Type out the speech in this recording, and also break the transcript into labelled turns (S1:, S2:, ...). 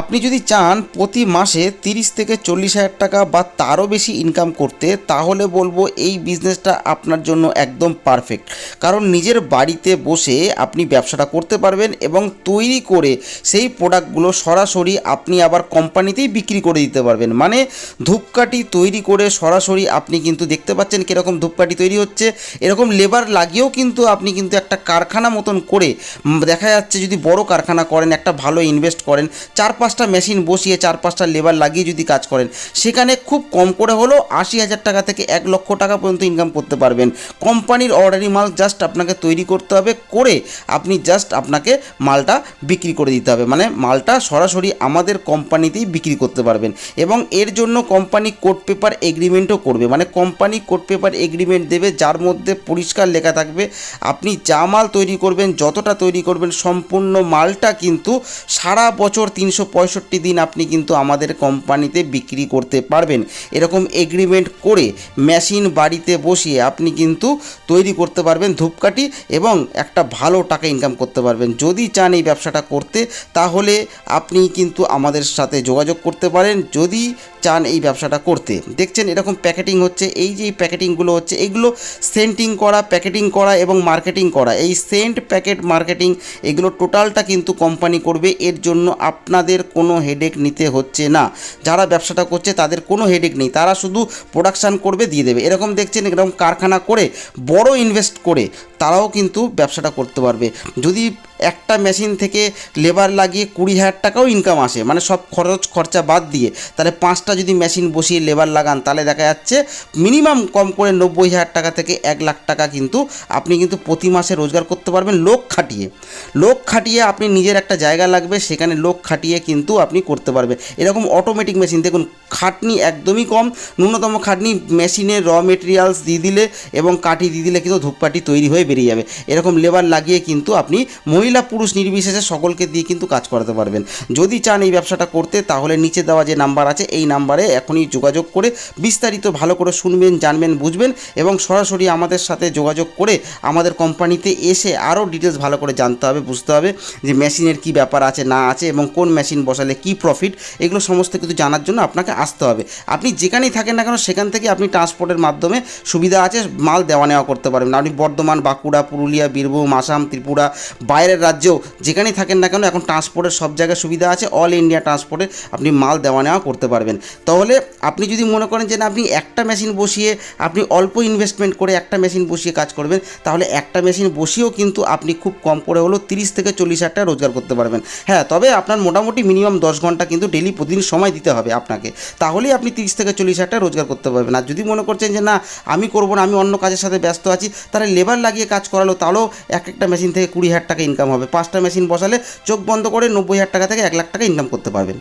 S1: আপনি যদি চান প্রতি মাসে তিরিশ থেকে চল্লিশ হাজার টাকা বা তারও বেশি ইনকাম করতে, তাহলে বলব এই বিজনেসটা আপনার জন্য একদম পারফেক্ট কারণ নিজের বাড়িতে বসে আপনি ব্যবসাটা করতে পারবেন এবং তৈরি করে সেই প্রোডাক্টগুলো সরাসরি আপনি আবার কোম্পানিতেই বিক্রি করে দিতে পারবেন। মানে ধূপকাঠি তৈরি করে সরাসরি আপনি কিন্তু দেখতে পাচ্ছেন কীরকম ধূপকাঠি তৈরি হচ্ছে। এরকম লেবার লাগিয়েও কিন্তু আপনি কিন্তু একটা কারখানা মতন করে দেখা যাচ্ছে যদি বড় কারখানা করেন, একটা ভালো ইনভেস্ট করেন, চার পাঁচটা মেশিন বসিয়ে চার পাঁচটা লেবার লাগিয়ে যদি কাজ করেন, সেখানে খুব কম করে হলেও আশি হাজার টাকা থেকে এক লক্ষ টাকা পর্যন্ত ইনকাম করতে পারবেন। কোম্পানির অর্ডারি মাল জাস্ট আপনাকে তৈরি করতে হবে করে আপনি জাস্ট আপনাকে মালটা বিক্রি করে দিতে হবে। মানে মালটা সরাসরি আমাদের কোম্পানিতেই বিক্রি করতে পারবেন এবং এর জন্য কোম্পানি কোড পেপার এগ্রিমেন্টও করবে। মানে কোম্পানি কোড পেপার এগ্রিমেন্ট দেবে, যার মধ্যে পরিষ্কার লেখা থাকবে, আপনি যা মাল তৈরি করবেন, যতটা তৈরি করবেন, সম্পূর্ণ মালটা কিন্তু সারা বছর তিনশো পঁয়ষট্টি দিন আপনি কিন্তু আমাদের কোম্পানিতে বিক্রি করতে পারবেন। এরকম এগ্রিমেন্ট করে মেশিন বাড়িতে বসিয়ে আপনি কিন্তু তৈরি করতে পারবেন ধূপকাঠি এবং একটা ভালো টাকা ইনকাম করতে পারবেন। যদি চান এই ব্যবসাটা করতে, তাহলে আপনি কিন্তু আমাদের সাথে যোগাযোগ করতে পারেন। যদি চান এই ব্যবসাটা করতে। দেখছেন এরকম প্যাকেটিং হচ্ছে, এই যে প্যাকেটিংগুলো হচ্ছে, এগুলো সেন্টিং করা প্যাকেটিং করা এবং মার্কেটিং করা। এই সেন্ট প্যাকেট মার্কেটিং এগুলো টোটালটা কিন্তু কোম্পানি করবে। এর জন্য আপনাদের কোনো হেডেক নিতে হচ্ছে না। যারা ব্যবসাটা করছে তাদের কোনো হেডেক নেই। তারা শুধু প্রোডাকশান করবে, দিয়ে দেবে। এরকম দেখছেন, এরকম কারখানা করে, বড় ইনভেস্ট করে, তারাও কিন্তু ব্যবসাটা করতে পারবে। যদি একটা মেশিন থেকে লেবার লাগিয়ে কুড়ি হাজার টাকাও ইনকাম আসে। মানে সব খরচ, খরচা বাদ দিয়ে। তাহলে পাঁচটা যদি মেশিন বসিয়ে লেবার লাগান, তাহলে দেখা যাচ্ছে মিনিমাম কম করে নব্বই হাজার টাকা থেকে এক লাখ টাকা কিন্তু আপনি কিন্তু প্রতি মাসে রোজগার করতে পারবেন লোক খাটিয়ে। লোক খাটিয়ে আপনি নিজের একটা জায়গা লাগবে, সেখানে লোক খাটিয়ে কিন্তু আপনি করতে পারবেন এরকম অটোমেটিক মেশিন দেখুন, খাটনি একদমই কম। ন্যূনতম খাটনি মেশিনের র মেটেরিয়ালস দিয়ে দিলে এবং কাঠি দিয়ে দিলে কিন্তু ধূপকাঠি তৈরি হয়ে বেরিয়ে যাবে। এরকম লেবার লাগিয়ে কিন্তু আপনি মহিলা পুরুষ নির্বিশেষে সকলকে দিয়ে কিন্তু কাজ করাতে পারবেন। যদি চান এই ব্যবসাটা করতে, তাহলে নিচে দেওয়া যে নাম্বার আছে, এই নাম্বারে এখনই যোগাযোগ করে বিস্তারিত ভালো করে শুনবেন, জানবেন, বুঝবেন এবং সরাসরি আমাদের সাথে যোগাযোগ করে আমাদের কোম্পানিতে এসে আরও ডিটেলস ভালো করে জানতে হবে, বুঝতে হবে যে মেশিনের কি ব্যাপার আছে, না আছে এবং কোন মেশিন বসালে কি প্রফিট এগুলো সমস্ত কিছু জানার জন্য আপনাকে আসতে হবে। আপনি যেখানেই থাকেন না কেন, সেখান থেকে আপনি ট্রান্সপোর্টের মাধ্যমে সুবিধা আছে, মাল দেওয়া নেওয়া করতে পারবেন। আপনি বর্ধমান, বাঁকুড়া, পুরুলিয়া, বীরভূম, আসাম, ত্রিপুরা, বাইরের রাজ্যেও যেখানেই থাকেন না কেন, এখন ট্রান্সপোর্টের সব জায়গায় সুবিধা আছে অল ইন্ডিয়া ট্রান্সপোর্টে আপনি মাল দেওয়া নেওয়া করতে পারবেন। তাহলে আপনি যদি মনে করেন যে না, আপনি একটা মেশিন বসিয়ে আপনি অল্প ইনভেস্টমেন্ট করে একটা মেশিন বসিয়ে কাজ করবেন, তাহলে একটা মেশিন বসিয়েও কিন্তু আপনি খুব কম করে হলেও তিরিশ থেকে চল্লিশ হাজার টাকা রোজগার করতে পারবেন। হ্যাঁ তবে আপনার মোটামুটি মিনিমাম দশ ঘণ্টা কিন্তু ডেলি প্রতিদিন সময় দিতে হবে আপনাকে। তাহলেই আপনি তিরিশ থেকে চল্লিশ হাজার টাকা রোজগার করতে পারবেন। আর যদি মনে করছেন যে না, আমি করব না, আমি অন্য কাজের সাথে ব্যস্ত আছি, তাহলে লেবার লাগিয়ে কাজ করালো, তাহলেও এক একটা মেশিন থেকে কুড়ি হাজার টাকা ইনকাম হবে। পাঁচটা মেশিন বসালে চোখ বন্ধ করে নব্বই হাজার টাকা থেকে এক লাখ টাকা ইনকাম করতে পারবেন।